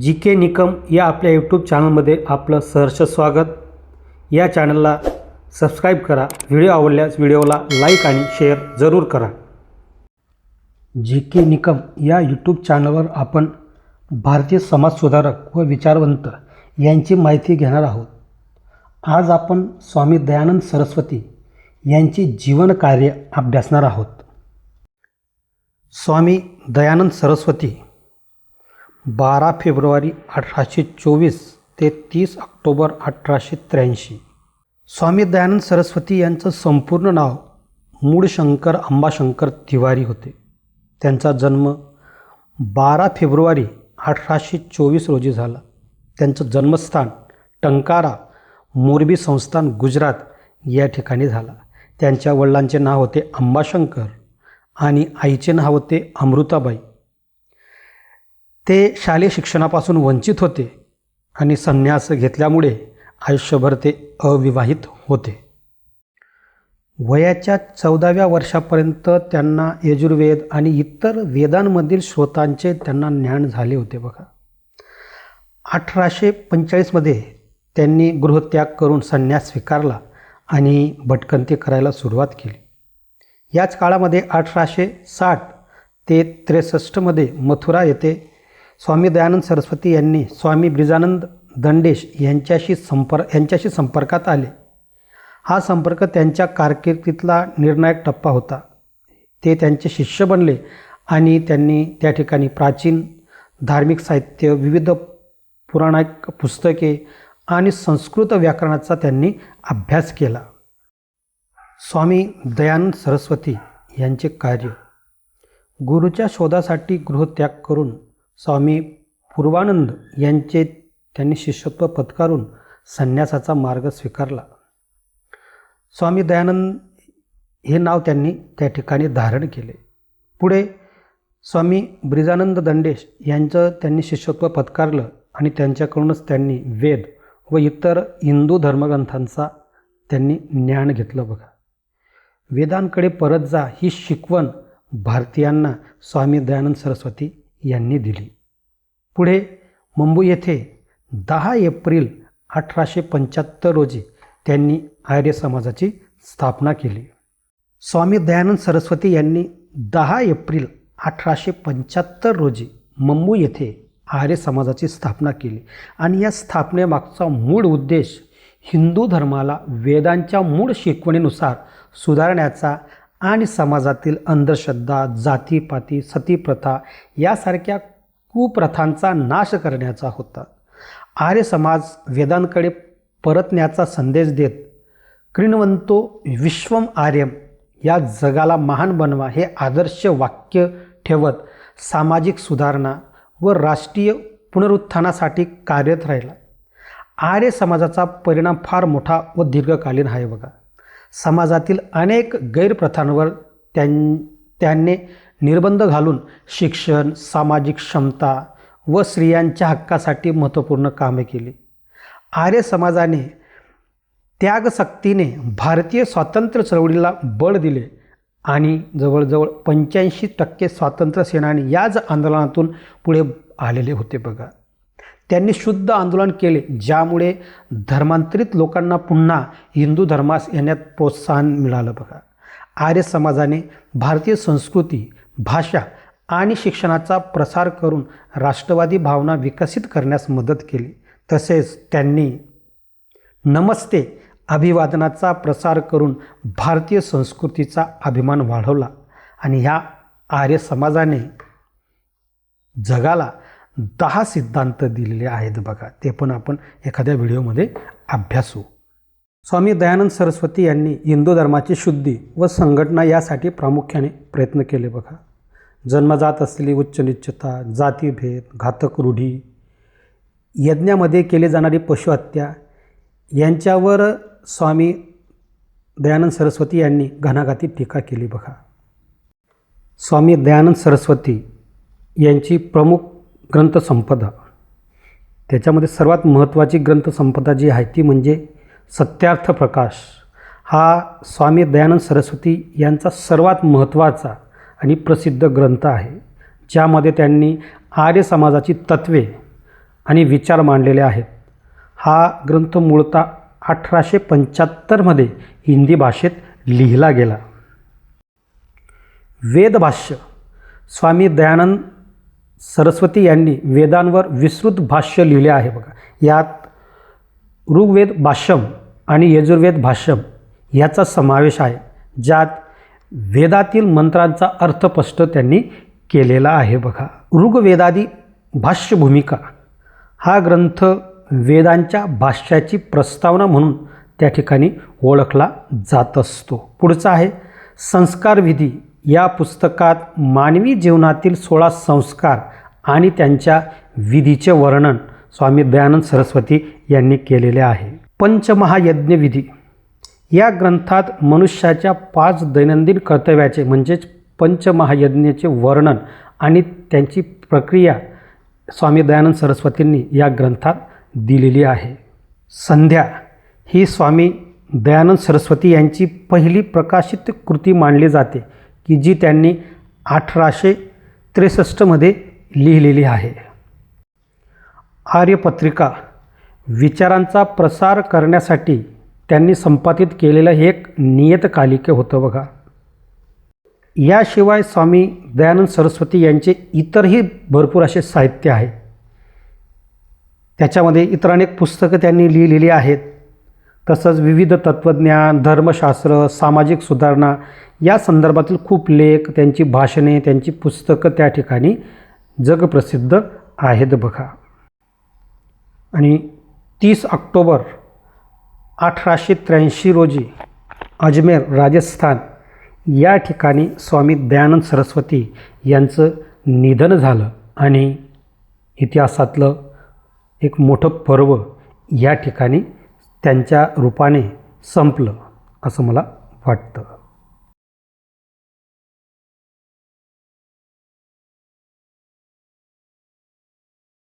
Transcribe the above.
जी के निकम या आपल्या यूट्यूब चॅनलमध्ये आपलं सहर्ष स्वागत. या चॅनलला सबस्क्राईब करा. व्हिडिओ आवडल्यास व्हिडिओला लाईक आणि शेअर जरूर करा. जी के निकम या यूट्यूब चॅनलवर आपण भारतीय समाजसुधारक व विचारवंत यांची माहिती घेणार आहोत. आज आपण स्वामी दयानंद सरस्वती यांची जीवनकार्य अभ्यासणार आहोत. स्वामी दयानंद सरस्वती बारा फेब्रुवारी अठराशे चोवीस ते तीस ऑक्टोबर अठराशे त्र्याऐंशी. स्वामी दयानंद सरस्वती यांचं संपूर्ण नाव मूळशंकर अंबाशंकर तिवारी होते. त्यांचा जन्म बारा फेब्रुवारी अठराशे चोवीस रोजी झाला. त्यांचं जन्मस्थान टंकारा मोरबी संस्थान गुजरात या ठिकाणी झाला. त्यांच्या वडिलांचे नाव होते अंबाशंकर आणि आईचे नाव होते अमृताबाई. ते शालेय शिक्षणापासून वंचित होते आणि संन्यास घेतल्यामुळे आयुष्यभर ते अविवाहित होते. वयाच्या चौदाव्या वर्षापर्यंत त्यांना यजुर्वेद आणि इतर वेदांमधील श्रोतांचे त्यांना ज्ञान झाले होते बघा. अठराशे पंचेचाळीसमध्ये त्यांनी गृहत्याग करून संन्यास स्वीकारला आणि भटकंती करायला सुरुवात केली. याच काळामध्ये अठराशे साठ ते त्रेसष्टमध्ये मथुरा येथे स्वामी दयानंद सरस्वती यांनी स्वामी ब्रिजानंद दंडेश यांच्याशी संपर्क यांच्याशी संपर्कात आले. हा संपर्क त्यांच्या कारकिर्दीतला निर्णायक टप्पा होता. ते त्यांचे शिष्य बनले आणि त्यांनी त्या ठिकाणी प्राचीन धार्मिक साहित्य विविध पुराणिक पुस्तके आणि संस्कृत व्याकरणाचा त्यांनी अभ्यास केला. स्वामी दयानंद सरस्वती यांचे कार्य गुरुच्या शोधासाठी गृहत्याग करून स्वामी पूर्वानंद यांचे त्यांनी शिष्यत्व पत्कारून संन्यासाचा मार्ग स्वीकारला. स्वामी दयानंद हे नाव त्यांनी त्या ठिकाणी धारण केले. पुढे स्वामी ब्रिजानंद दंडेश यांचं त्यांनी शिष्यत्व पत्कारलं आणि त्यांच्याकडूनच त्यांनी वेद व इतर हिंदू धर्मग्रंथांचा त्यांनी ज्ञान घेतलं बघा. वेदांकडे परत जा ही शिकवण भारतीयांना स्वामी दयानंद सरस्वती यांनी दिली. पुढे मुंबई येथे दहा एप्रिल अठराशे पंच्याहत्तर रोजी त्यांनी आर्य समाजाची स्थापना केली. स्वामी दयानंद सरस्वती यांनी दहा एप्रिल अठराशे पंच्याहत्तर रोजी मुंबई येथे आर्य समाजाची स्थापना केली. आणि या स्थापनेमागचा मूळ उद्देश हिंदू धर्माला वेदांच्या मूळ शिकवणीनुसार सुधारण्याचा आणि समाजातील अंधश्रद्धा जातीपाती सतीप्रथा यासारख्या कुप्रथांचा नाश करण्याचा होता. आर्य समाज वेदांकडे परतण्याचा संदेश देत क्रिणवंतो विश्वम आर्यम या जगाला महान बनवा हे आदर्श वाक्य ठेवत सामाजिक सुधारणा व राष्ट्रीय पुनरुत्थानासाठी कार्यरत राहिला. आर्य समाजाचा परिणाम फार मोठा व दीर्घकालीन आहे बघा. समाजातील अनेक गैरप्रथांवर त्यां त्यांनी निर्बंध घालून शिक्षण सामाजिक क्षमता व स्त्रियांच्या हक्कासाठी महत्त्वपूर्ण कामे केली. आर्य समाजाने त्यागशक्तीने भारतीय स्वातंत्र्य चळवळीला बळ दिले आणि जवळजवळ पंच्याऐंशी टक्के स्वातंत्र्य सेनानी याच आंदोलनातून पुढे आलेले होते बघा. त्यांनी शुद्ध आंदोलन केले ज्यामुळे धर्मांतरित लोकांना पुन्हा हिंदू धर्मास येण्यात प्रोत्साहन मिळालं बघा. आर्य समाजाने भारतीय संस्कृती भाषा आणि शिक्षणाचा प्रसार करून राष्ट्रवादी भावना विकसित करण्यास मदत केली. तसेच त्यांनी नमस्ते अभिवादनाचा प्रसार करून भारतीय संस्कृतीचा अभिमान वाढवला आणि ह्या आर्य समाजाने जगाला दहा सिद्धांत दिलेले आहेत बघा ते पण आपण एखाद्या व्हिडिओमध्ये अभ्यासू. स्वामी दयानंद सरस्वती यांनी हिंदू धर्माची शुद्धी व संघटना यासाठी प्रामुख्याने प्रयत्न केले बघा. जन्मजात असलेली उच्च निश्चता जातीभेद घातक रूढी यज्ञामध्ये केली जाणारी पशुहत्या यांच्यावर स्वामी दयानंद सरस्वती यांनी घणाघाती टीका केली बघा. स्वामी दयानंद सरस्वती यांची प्रमुख ग्रंथसंपदा. त्याच्यामध्ये सर्वात महत्त्वाची ग्रंथसंपदा जी आहे ती म्हणजे सत्यार्थ प्रकाश. हा स्वामी दयानंद सरस्वती यांचा सर्वात महत्त्वाचा आणि प्रसिद्ध ग्रंथ आहे ज्यामध्ये त्यांनी आर्य समाजाची तत्त्वे आणि विचार मांडलेले आहेत. हा ग्रंथ मूळतः अठराशे पंच्याहत्तरमध्ये हिंदी भाषेत लिहिला गेला. वेदभाष्य स्वामी दयानंद सरस्वती यांनी वेदांवर विस्तृत भाष्य लिहिले आहे बघा. यात ऋग्वेद भाष्यम आणि यजुर्वेद भाष्यम याचा समावेश आहे ज्यात वेदातील मंत्रांचा अर्थस्पष्ट त्यांनी केलेला आहे बघा. ऋग्वेदादी भाष्य भूमिका हा ग्रंथ वेदांच्या भाष्याची प्रस्तावना म्हणून त्या ठिकाणी ओळखला जात असतो. पुढचा आहे संस्कारविधी या पुस्तकात मानवी जीवनातील सोळा संस्कार आणि त्यांच्या विधीचे वर्णन स्वामी दयानंद सरस्वती यांनी केलेले आहे. पंचमहायज्ञ विधी या ग्रंथात मनुष्याच्या पाच दैनंदिन कर्तव्याचे म्हणजेच पंचमहायज्ञाचे वर्णन आणि त्यांची प्रक्रिया स्वामी दयानंद सरस्वतींनी या ग्रंथात दिलेली आहे. संध्या ही स्वामी दयानंद सरस्वती यांची पहिली प्रकाशित कृती मानली जाते. की जी त्यांनी अठराशे त्रेसष्टमध्ये लिहिलेली आहे. आर्यपत्रिका विचारांचा प्रसार करण्यासाठी त्यांनी संपादित केलेलं हे एक नियतकालिके होतं बघा. याशिवाय स्वामी दयानंद सरस्वती यांचे इतरही भरपूर असे साहित्य आहे. त्याच्यामध्ये इतर अनेक पुस्तकं त्यांनी लिहिलेली आहेत. तसंच विविध तत्त्वज्ञान धर्मशास्त्र सामाजिक सुधारणा या संदर्भातील खूप लेख त्यांची भाषणे त्यांची पुस्तकं त्या ठिकाणी जगप्रसिद्ध आहेत बघा. आणि तीस ऑक्टोबर अठराशे त्र्याऐंशी रोजी अजमेर राजस्थान या ठिकाणी स्वामी दयानंद सरस्वती यांचं निधन झालं आणि इतिहासातलं एक मोठं पर्व या ठिकाणी त्यांच्या रूपाने संपलं असं मला वाटतं.